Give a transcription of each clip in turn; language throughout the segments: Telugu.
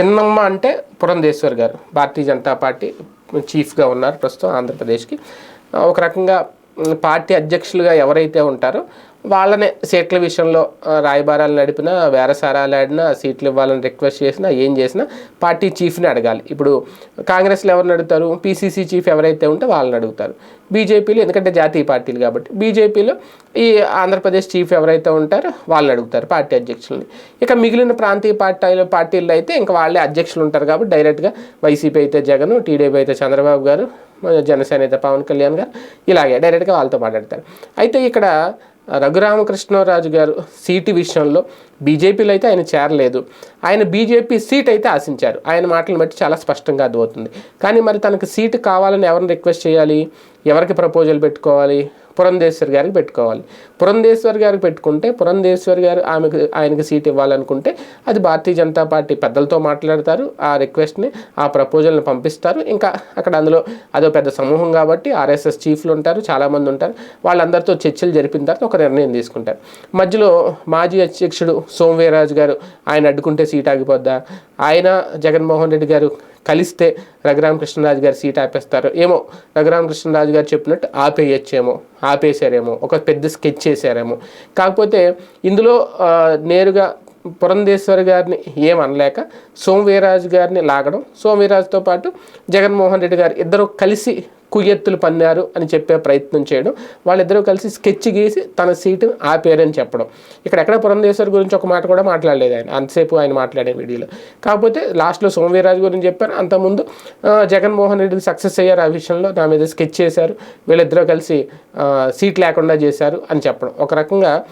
చిన్నమ్మ అంటే పురంధేశ్వర్ గారు. భారతీయ జనతా పార్టీ చీఫ్గా ఉన్నారు ప్రస్తుతం ఆంధ్రప్రదేశ్కి. ఒక రకంగా పార్టీ అధ్యక్షులుగా ఎవరైతే ఉంటారో వాళ్ళనే సీట్ల విషయంలో రాయబారాలు నడిపినా వేరసారాలు ఆడినా సీట్లు ఇవ్వాలని రిక్వెస్ట్ చేసినా ఏం చేసినా పార్టీ చీఫ్ని అడగాలి. ఇప్పుడు కాంగ్రెస్లో ఎవరిని అడుగుతారు? పీసీసీ చీఫ్ ఎవరైతే ఉంటే వాళ్ళని అడుగుతారు. బీజేపీలో ఎందుకంటే జాతీయ పార్టీలు కాబట్టి బీజేపీలో ఈ ఆంధ్రప్రదేశ్ చీఫ్ ఎవరైతే ఉంటారో వాళ్ళని అడుగుతారు పార్టీ అధ్యక్షులని. ఇక మిగిలిన ప్రాంతీయ పార్టీలు పార్టీల్లో అయితే ఇంకా వాళ్ళే అధ్యక్షులు ఉంటారు కాబట్టి డైరెక్ట్గా వైసీపీ అయితే జగన్ టీడీపీ అయితే చంద్రబాబు గారు జనసేన పవన్ కళ్యాణ్ గారు ఇలాగే డైరెక్ట్గా వాళ్ళతో మాట్లాడతారు. అయితే ఇక్కడ రఘురామకృష్ణరాజు గారు సీటు విషయంలో బీజేపీలో అయితే ఆయన చేరలేదు. ఆయన బీజేపీ సీట్ అయితే ఆశించారు. ఆయన మాటలను బట్టి చాలా స్పష్టంగా అర్థమవుతుంది. కానీ మరి తనకు సీటు కావాలని ఎవరిని రిక్వెస్ట్ చేయాలి? ఎవరికి ప్రపోజల్ పెట్టుకోవాలి? పురంధేశ్వర్ గారికి పెట్టుకోవాలి. పురంధేశ్వర్ గారికి పెట్టుకుంటే పురంధేశ్వర్ గారు ఆమెకు ఆయనకి సీట్ ఇవ్వాలనుకుంటే అది భారతీయ జనతా పార్టీ పెద్దలతో మాట్లాడతారు ఆ రిక్వెస్ట్ని ఆ ప్రపోజల్ని పంపిస్తారు. ఇంకా అక్కడ అందులో అదో పెద్ద సమూహం కాబట్టి ఆర్ఎస్ఎస్ చీఫ్లు ఉంటారు చాలామంది ఉంటారు. వాళ్ళందరితో చర్చలు జరిపిన తర్వాత ఒక నిర్ణయం తీసుకుంటారు. మధ్యలో మాజీ అధ్యక్షుడు సోమవీరాజు గారు ఆయన అడ్డుకుంటే సీట్ ఆగిపోద్దా? ఆయన జగన్మోహన్ రెడ్డి గారు కలిస్తే రఘురామకృష్ణరాజు గారు సీట్ ఆపేస్తారు. ఏమో రఘురామకృష్ణరాజు గారు చెప్పినట్టు ఆపేయచ్చేమో ఆపేశారేమో ఒక పెద్ద స్కెచ్ చేశారేమో. కాకపోతే ఇందులో నేరుగా పురంధేశ్వరి గారిని ఏమనలేక సోమవీరాజు గారిని లాగడం సోమవీరాజుతో పాటు జగన్మోహన్ రెడ్డి గారు ఇద్దరు కలిసి కుయ్యెత్తులు పన్నారు అని చెప్పే ప్రయత్నం చేయడం వాళ్ళిద్దరూ కలిసి స్కెచ్ గీసి తన సీటు ఆపేరని చెప్పడం. ఇక్కడ ఎక్కడ పురంధేశ్వర్ గురించి ఒక మాట కూడా మాట్లాడలేదు ఆయన. అంతసేపు ఆయన మాట్లాడే వీడియోలో. కాకపోతే లాస్ట్లో సోమవీరాజు గురించి చెప్పారు. అంతకుముందు జగన్మోహన్ రెడ్డి సక్సెస్ అయ్యారు ఆ విషయంలో. నా మీద స్కెచ్ చేశారు. వీళ్ళిద్దరూ కలిసి సీట్ లేకుండా చేశారు అని చెప్పడం. ఒక రకంగా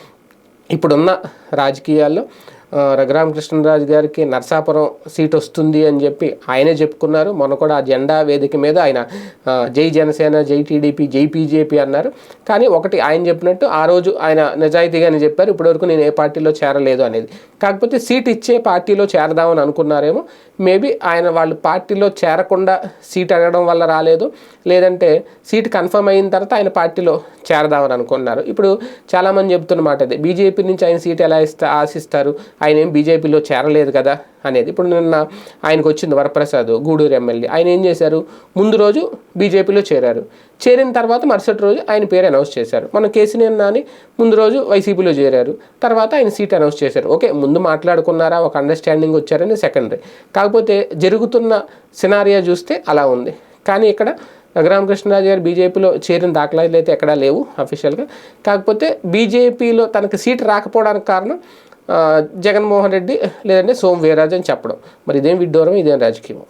ఇప్పుడున్న రాజకీయాల్లో రఘురామకృష్ణరాజు గారికి నర్సాపురం సీట్ వస్తుంది అని చెప్పి ఆయనే చెప్పుకున్నారు. మొన్న కూడా ఆ జెండా వేదిక మీద ఆయన జై జనసేన జై టీడీపీ జై పీజేపీ అన్నారు. కానీ ఒకటి ఆయన చెప్పినట్టు ఆ రోజు ఆయన నిజాయితీగానే చెప్పారు. ఇప్పటివరకు నేను ఏ పార్టీలో చేరలేదు అనేది. కాకపోతే సీట్ ఇచ్చే పార్టీలో చేరదామని అనుకున్నారేమో. మేబీ ఆయన వాళ్ళు పార్టీలో చేరకుండా సీట్ అడగడం వల్ల రాలేదు. లేదంటే సీట్ కన్ఫర్మ్ అయిన తర్వాత ఆయన పార్టీలో చేరదామని అనుకున్నారు. ఇప్పుడు చాలామంది చెప్తున్న మాట అదే. బీజేపీ నుంచి ఆయన సీట్ ఎలా ఇస్తా ఆశిస్తారు? ఆయన ఏం బీజేపీలో చేరలేదు కదా? అనేది. ఇప్పుడు నిన్న ఆయనకు వచ్చింది వరప్రసాద్ గూడూరు ఎమ్మెల్యే. ఆయన ఏం చేశారు? ముందు రోజు బీజేపీలో చేరారు. చేరిన తర్వాత మరుసటి రోజు ఆయన పేరు అనౌన్స్ చేశారు. మన కేసీని నాని ముందు రోజు వైసీపీలో చేరారు. తర్వాత ఆయన సీట్ అనౌన్స్ చేశారు. ఓకే ముందు మాట్లాడుకున్నారా? ఒక అండర్స్టాండింగ్ వచ్చారని సెకండరీ కాకపోతే జరుగుతున్న సినారియా చూస్తే అలా ఉంది. కానీ ఇక్కడ రఘురామకృష్ణరాజు గారు బీజేపీలో చేరిన దాఖలాలు అయితే ఎక్కడా లేవు అఫీషియల్గా కాకపోతే బీజేపీలో తనకు సీట్ రాకపోవడానికి కారణం జగన్మోహన్ రెడ్డి లేదంటే సోమ్ వీరరాజు అని చెప్పడం. మరి ఇదేం విడ్డూరం ఇదేం రాజకీయం?